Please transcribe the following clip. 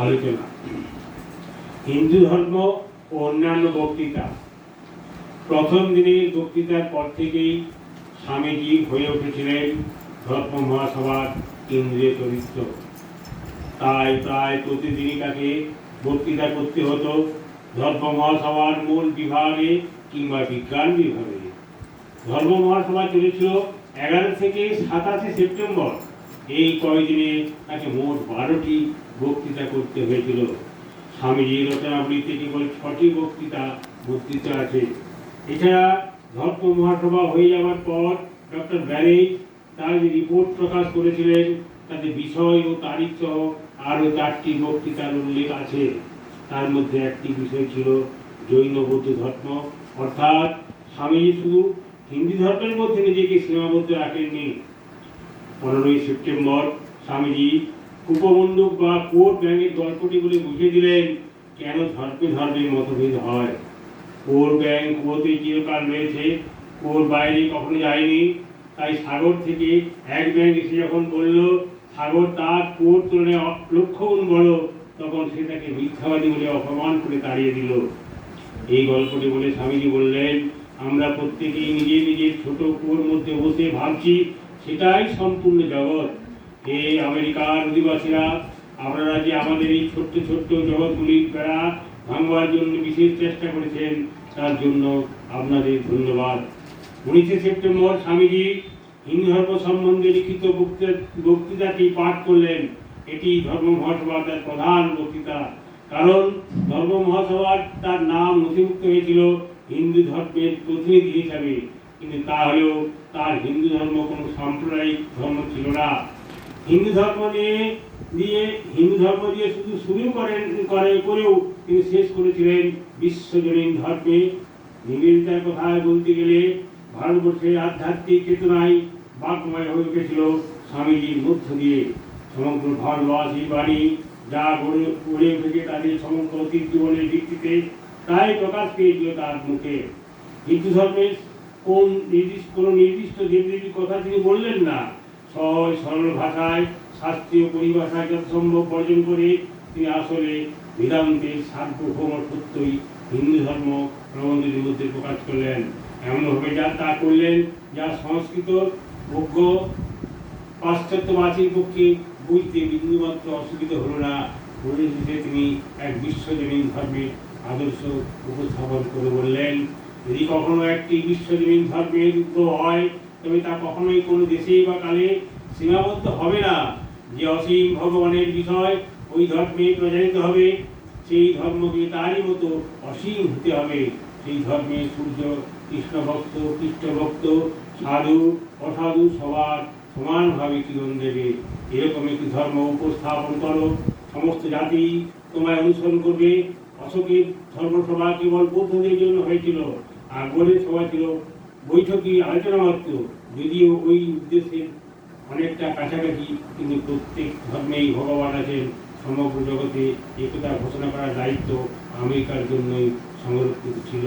আলোচনা। হিন্দু ধর্ম ও অন্যান্য বক্তৃতা। প্রথম দিনের বক্তৃতার পর থেকেই স্বামীজি হয়ে উঠেছিলেন ধর্ম মহাসভার কেন্দ্রীয় চরিত্র তাই প্রায় প্রতিদিনই তাকে বক্তৃতা করতে হতো ধর্ম মহাসভার মূল বিভাগে কিংবা বিজ্ঞান বিভাগে। ধর্ম মহাসভা চলেছিল এগারো থেকে সাতাশে সেপ্টেম্বর। এই কয়দিনে তাকে মোট বারোটি বক্তৃতা করতে হয়েছিল। স্বামীজির রচনাবলীতে কেবল ছটি বক্তৃতা বক্তৃতা আছে। এছাড়া ধর্ম মহাসভা হয়ে যাওয়ার পর ডক্টর ব্যারেজ তার যে রিপোর্ট প্রকাশ করেছিলেন, তাতে বিষয় ও তারিখ সহ আরও চারটি বক্তৃতার উল্লেখ আছে। তার মধ্যে একটি বিষয় ছিল জৈন বৌদ্ধ ধর্ম। অর্থাৎ স্বামীজি শুধু হিন্দু ধর্মের মধ্যে নিজেকে সীমাবদ্ধ রাখেননি। পনেরোই সেপ্টেম্বর স্বামীজি উপমণ্ডপ বা ব্যাংকের গল্পটি বলে বুঝিয়ে দিলেন। কেন ধর্মে ধর্মের মতভেদ হয়? কোর ব্যাংক কুয়োতে চিরকাল রয়েছে। কোর বাইরে কখনো যায়নি। তাই সাগর থেকে এক ব্যাংক এসে যখন বলল, সাগর তার কোর তুলনায় লক্ষ গুণ বড়, তখন সে তাকে মিথ্যাবাদী বলে অপমান করে তাড়িয়ে দিল। এই গল্পটি বলে স্বামীজি বললেন, আমরা প্রত্যেকেই নিজের নিজের ছোট কুয়োর মধ্যে বসে ভাবছি সেটাই সম্পূর্ণ জগৎ। হে আমেরিকার অধিবাসীরা, আপনারা যে আমাদের এই ছোট্ট ছোট্ট জগৎগুলির বেড়া ভাঙবার জন্য বিশেষ চেষ্টা করেছেন, তার জন্য আপনাদের ধন্যবাদ। উনিশে সেপ্টেম্বর স্বামীজি হিন্দু ধর্ম সম্বন্ধে লিখিত বক্তৃতা- বক্তৃতাটি পাঠ করলেন। এটি ধর্ম মহাসভার তার প্রধান বক্তৃতা। কারণ ধর্ম মহাসভার তার নাম নথিভুক্ত হয়েছিল হিন্দু ধর্মের প্রতিনিধি হিসাবে। কিন্তু তা হলেও তার হিন্দু ধর্ম কোনো সাম্প্রদায়িক ধর্ম ছিল না। হিন্দু ধর্ম নিয়ে দিয়ে হিন্দু ধর্ম দিয়ে শুধু শুরু করেন করে করেও তিনি শেষ করেছিলেন বিশ্বজনীন ধর্মে। নিবেদিতার কথায় বলতে গেলে ভারতবর্ষের আধ্যাত্মিক চেতনায় বাকময় হয়ে উঠেছিল স্বামীজির মধ্য দিয়ে। সমগ্র ভারতবাসীর বাণী যা গড়ে গড়ে উঠেছে তাদের সমগ্র অতীত জীবনের ভিত্তিতে, তাই প্রকাশ পেয়েছিল তার মুখে। হিন্দু ধর্মের কোন নির্দিষ্ট, কোনো নির্দিষ্ট দেবদেবীর কথা তিনি বললেন না। সহজ, সরল ভাষায়, শাস্ত্রীয় পরিভাষায় যত সম্ভব বর্জন করে তিনি আসলে বেদান্তের সার্বভৌম সত্যই হিন্দু ধর্ম প্রবন্ধের মধ্যে প্রকাশ করলেন। এমনভাবে যা তা করলেন, যা সংস্কৃত ভোগ্য পাশ্চাত্যবাসীর পক্ষে বুঝতে বিন্দুমাত্র অসুবিধা হলো না। পরিশেষে তিনি এক বিশ্বজনীন ধর্মের আদর্শ উপস্থাপন করে বললেন। যদি কখনো একটি বিশ্বজনীন ধর্মের উদ্ভব হয়, তবে তা কখনোই কোনো দেশে বা কালে সীমাবদ্ধ হবে না। যে অসীম ভগবানের বিষয় ওই ধর্মে প্রচারিত হবে, সেই ধর্মকে তারই মতো অসীম হতে হবে। সেই ধর্মে সূর্য কৃষ্ণ ভক্ত কৃষ্ণ ভক্ত সাধু, অসাধু সবার সমানভাবে কিরণ দেবে। এরকম একটি ধর্ম উপস্থাপন করো। সমস্ত জাতি তোমায় অনুসরণ করবে। অশোকের ধর্মসভা কেবল বৌদ্ধদের জন্য হয়েছিল। আর বলে সভা ছিল বৈঠকই আলোচনা মাত্র। যদিও ওই উদ্দেশ্যের অনেকটা কাছাকাছি, কিন্তু প্রত্যেক ধর্মেই ভগবান আছেন। সমগ্র জগতে একতা ঘোষণা করার দায়িত্ব আমেরিকার জন্যই সংরক্ষিত ছিল।